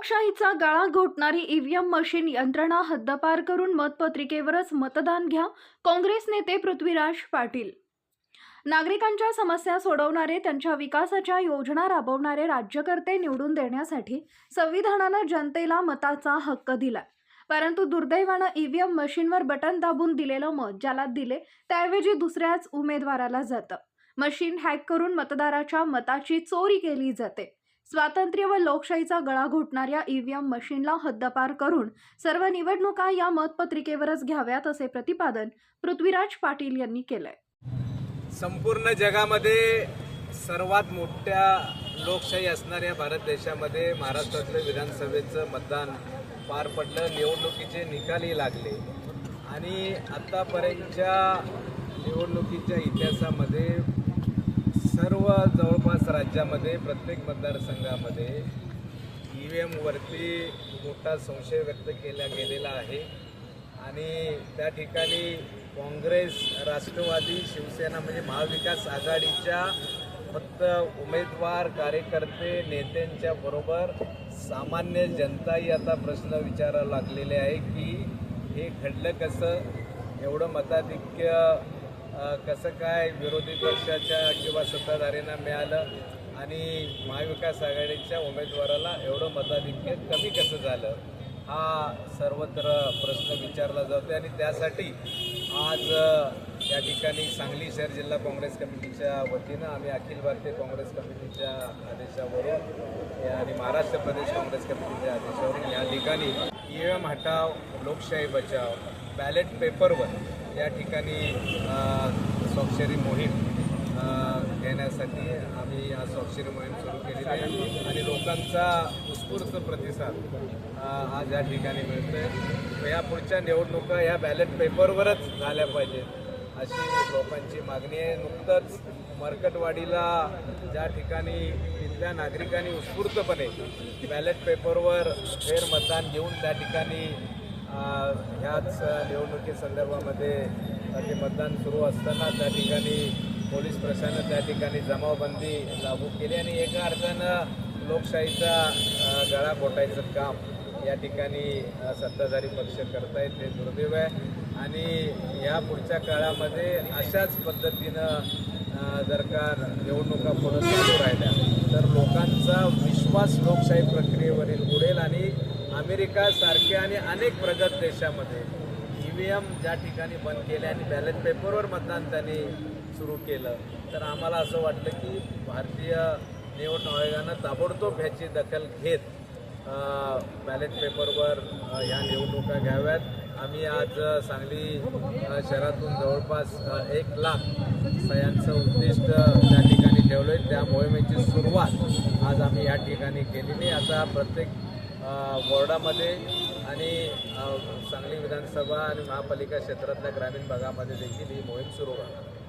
लोकशाहीचा गळा घोटणारी EVM machine यंत्रणा हद्दपार करून मतपत्रिकेवरच मतदान घ्या काँग्रेस नेते पृथ्वीराज पाटील. नागरिकांच्या समस्या सोडवणारे त्यांच्या विकासाच्या योजना राबवणारे राज्यकर्ते निवडून देण्यासाठी संविधानानं जनतेला मताचा हक्क दिला परंतु दुर्दैवानं ईव्हीएम मशीनवर बटन दाबून दिलेलं मत ज्याला दिले त्याऐवजी दुसऱ्याच उमेदवाराला जातं. मशीन हॅक करून मतदाराच्या मताची चोरी केली जाते. स्वातंत्र्य व लोकशाहीचा गळा घोटणाऱ्या ईव्हीएम मशीनला हद्दपार करून सर्व निवडणुका या मतपत्रिकेवरच घ्याव्यात असे प्रतिपादन पृथ्वीराज पाटील यांनी केलंय. संपूर्ण जगामध्ये सर्वात मोठ्या लोकशाही असणाऱ्या भारत देशामध्ये महाराष्ट्रातलं विधानसभेचं मतदान पार पडलं निवडणुकीचे निकालही लागले. आणि आत्तापर्यंतच्या निवडणुकीच्या इतिहासामध्ये सर्व जवळ राज्यामध्ये प्रत्येक मतदारसंघामध्ये ई व्ही एमवरती मोठा संशय व्यक्त केला गेलेला आहे. आणि त्या ठिकाणी काँग्रेस राष्ट्रवादी शिवसेना म्हणजे महाविकास आघाडीच्या फक्त उमेदवार कार्यकर्ते नेत्यांच्या बरोबर सामान्य जनताही आता प्रश्न विचारायला लागलेले आहे की हे घडलं कसं? एवढं मताधिक्य कसं काय विरोधी पक्षाच्या किंवा सत्ताधाऱ्यांना मिळालं आणि महाविकास आघाडीच्या उमेदवाराला एवढं मताधिक्य कमी कसं झालं हा सर्वत्र प्रश्न विचारला जातो आणि त्यासाठी आज या ठिकाणी सांगली शहर जिल्हा काँग्रेस कमिटीच्या वतीनं आम्ही अखिल भारतीय काँग्रेस कमिटीच्या आदेशावरून आणि महाराष्ट्र प्रदेश काँग्रेस कमिटीच्या आदेशावरून या ठिकाणी ई एम हटाव लोकशाही बचाव बॅलेट पेपरवर या ठिकाणी स्वाक्षरी मोहीम घेण्यासाठी आम्ही आज स्वाक्षरी मोहीम सुरू केली आहे. आणि लोकांचा उत्स्फूर्त प्रतिसाद हा आज या ठिकाणी आहे या पुढच्या निवडणुका या बॅलेट पेपरवरच झाल्या पाहिजेत. अशी लोकांची मागणी आहे. नुकतंच मरकटवाडीला ज्या ठिकाणी तिथल्या नागरिकांनी उत्स्फूर्तपणे बॅलेट पेपरवर फेरमतदान घेऊन त्या ठिकाणी ह्याच निवडणुकीसंदर्भामध्ये संदर्भामध्ये ते मतदान सुरू असताना त्या ठिकाणी पोलीस प्रशासनानं त्या ठिकाणी जमावबंदी लागू केली आणि एका अर्थानं लोकशाहीचा गळा घोटायचं काम या ठिकाणी सत्ताधारी पक्ष करतायत ते दुर्दैव आहे. आणि या पुढच्या काळामध्ये अशाच पद्धतीनं जर का निवडणुका पुढे चालू राहिल्या तर लोकांचा विश्वास लोकशाही प्रक्रियेवरील उडेल आणि अमेरिकासारख्या आणि अनेक प्रगत देशामध्ये ई व्ही एम ज्या ठिकाणी बंद केले आणि बॅलेट पेपरवर मतदान त्यांनी सुरू केलं तर आम्हाला असं वाटलं की भारतीय निवडणूक आयोगानं ताबडतोब ह्याची दखल घेत बॅलेट पेपरवर ह्या निवडणुका घ्याव्यात. आम्ही आज सांगली शहरातून जवळपास एक लाख सह्यांचं उद्दिष्ट त्या ठिकाणी ठेवलं आहे त्या मोहिमेची सुरुवात आज आम्ही या ठिकाणी केलेली आता प्रत्येक वॉर्डामध्ये आणि सांगली विधानसभा आणि महापालिका क्षेत्रातल्या ग्रामीण भागामध्ये देखील ही मोहीम सुरू होणार.